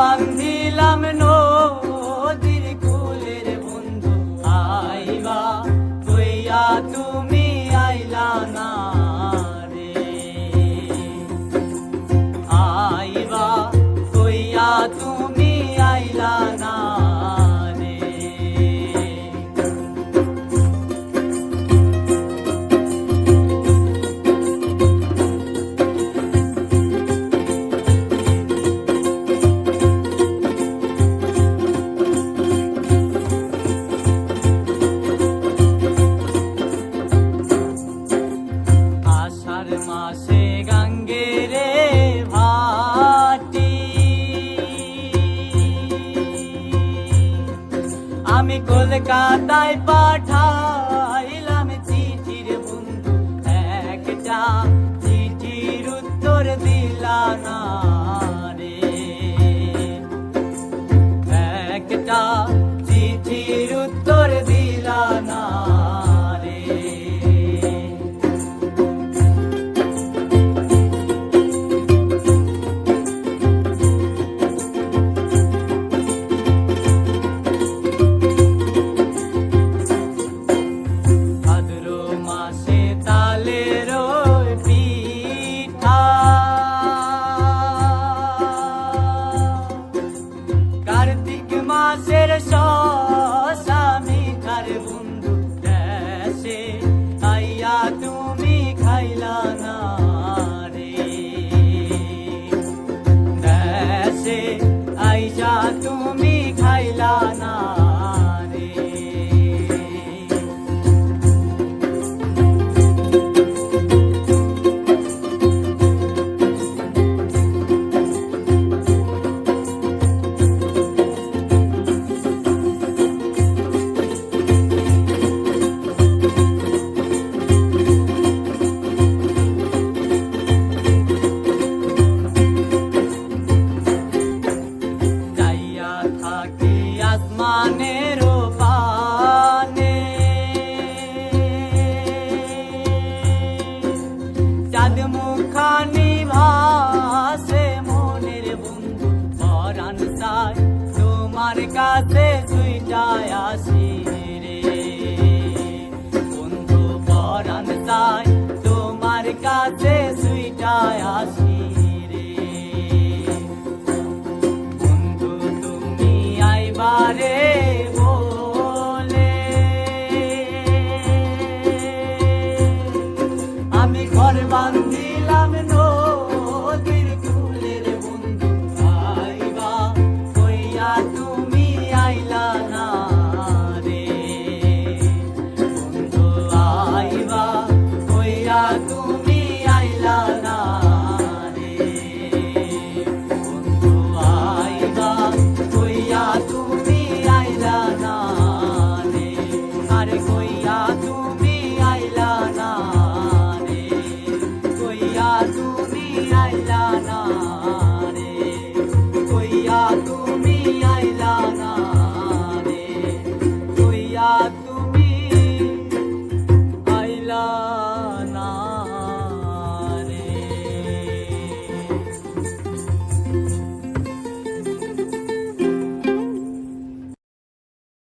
Vangdilam no কলকাতায় পাঠা। বন্ধু দেশে আইয়া তুমি খাইলা না রে। দেশে আসমানেরও পানে চাঁদ মুখানি ভাসে মনের বন্ধু পরান তোমার কাছে সুইটা